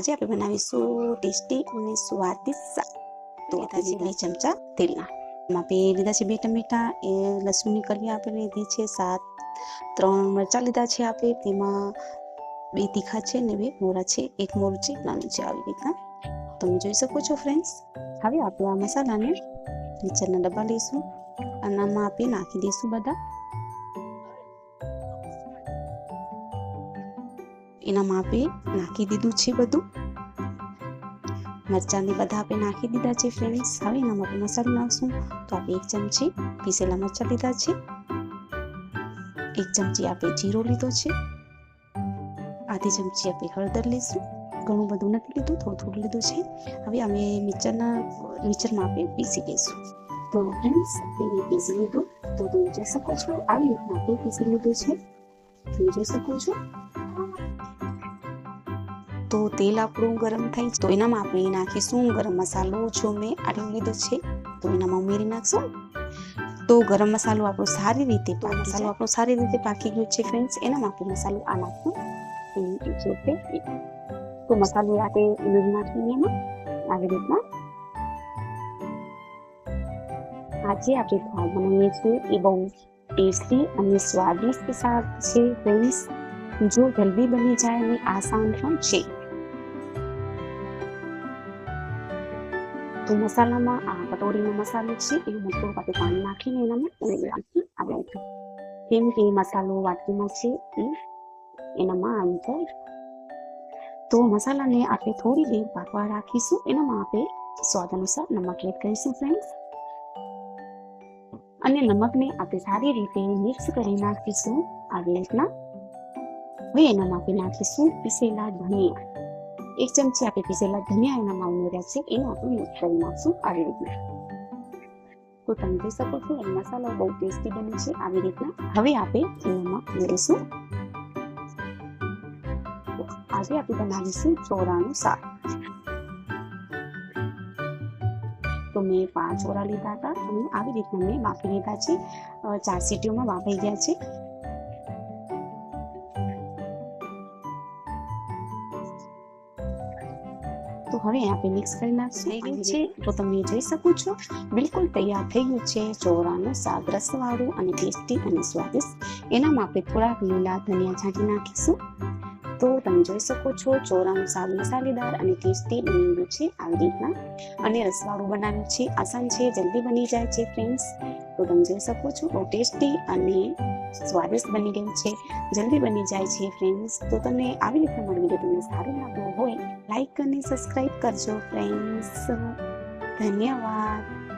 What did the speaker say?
આજે આપણે બનાવીશું ટેસ્ટી અને સ્વાદિષ્ટ શાક. તો લીધા છે બે ચમચા તેલના. એમાં બે લીધા છે બે ટમેટા એ લસણની કલી આપણે લીધી છે સાત. ત્રણ મરચાં લીધા છે આપણે તેમાં બે તીખા છે ને બે મોરા છે. એક મોરું છે નાનું છે આવી રીતના. તમે જોઈ શકો છો ફ્રેન્ડ્સ. હવે આપણે આ મસાલાને મિક્સરના ડબ્બા લઈશું. અને આમાં આપણે નાખી દઈશું બધા. એનામાં માપે નાખી દીધું છે બધું. મરચાંને બધા આપણે નાખી દીધા છે ફ્રેન્ડ્સ હવે એના માટે મસાલો નાખશું. તો આપણે એક ચમચી પીસેલા મરચાં લીધા છે. એક ચમચી આપણે જીરો લીધો છે. આધી ચમચી આપણે હળદર લઈશું ઘણું બધું નથી લીધું, થોડું થોડું લીધું છે. હવે અમે મિક્સરના મિક્સરમાં આપણે પીસી લઈશું. તો ફ્રેન્ડ્સ તેને પીસી લીધું. તો તમે જોઈ શકો છો, આવી રીતના આપણે પીસી લીધું છે. તમે જોઈ શકો છો. તો તેલ આપણું ગરમ થઈ તો એનામાં આપણે નાખીશું ગરમ મસાલો જો મેં આટલું લીધો છે તો એનામાં ઉમેરી નાખશું. તો ગરમ મસાલો આપણો સારી રીતે મસાલો આપણો સારી રીતે પાકી ગયો છે ફ્રેન્ડ્સ એનામાં આપણે મસાલો આ નાખશું. છે. તો મસાલો આપણે ઉમેરી નાખીએ એમાં. આવી રીતના. આજે આપણે ભાત બનાવીએ છીએ. એ બહુ ટેસ્ટી અને સ્વાદિષ્ટ શાક છે ફ્રેન્ડ્સ જો જલ્દી બની જાય અને આસાન પણ તો મસાલામાં આ કટોરીનો મસાલો છે એ મોટો આપણે પાણી નાખીને એનામાં ઉમેરી નાખી આપણે કેમ કે મસાલો વાટકીમાં છે એ એનામાં આવી જાય તો મસાલાને આપણે થોડી દેર પાકવા રાખીશું એનામાં આપણે સ્વાદ અનુસાર નમક એડ કરીશું ફ્રેન્ડ્સ અને નમકને આપણે સારી રીતે મિક્સ કરી નાખીશું આવી રીતના હવે એનામાં આપણે નાખીશું પીસેલા ધનિયા એક ચમચી આપણે પીસેલા ધનિયા એનામાં ઉમેર્યા છે એને આપણે મિક્સ કરી નાખશું આવી રીતના તો તમે જોઈ શકો છો એ મસાલો બહુ ટેસ્ટી બને છે આવી રીતના હવે આપણે એનામાં ઉમેરીશું આજે આપણે બનાવીશું ચોરાનું શાક તો મેં પાંચ ઓરા લીધા હતા અને આવી રીતના મેં બાફી લીધા છે ચાર સીટીઓમાં બાફાઈ ગયા છે તો હવે આપણે મિક્સ કરી નાખશું. થઈ ગયું છે. તો તમે જોઈ શકો છો બિલકુલ તૈયાર થઈ ગયું છે ચોરાનું શાક રસવાળું અને ટેસ્ટી અને સ્વાદિષ્ટ. એનામાં આપણે થોડાક લીલા ધનિયા છાંટી નાખીશું. તો તમે જોઈ શકો છો ચોરાનું શાક મસાલેદાર અને ટેસ્ટી બનેલું છે આવી રીતના. અને રસવાળું બનાવ્યું છે. આસાન છે જલ્દી બની જાય છે ફ્રેન્ડ્સ તો તમે જોઈ શકો છો બહુ ટેસ્ટી અને સ્વાદિષ્ટ બની ગયું છે. જલ્દી બની જાય છે ફ્રેન્ડ્સ તો તમને આવી રીતના મારો વીડિયો તમને સારું લાગ્યો હોય લાઈક અને સબસ્ક્રાઈબ કરજો ફ્રેન્ડ્સ ધન્યવાદ.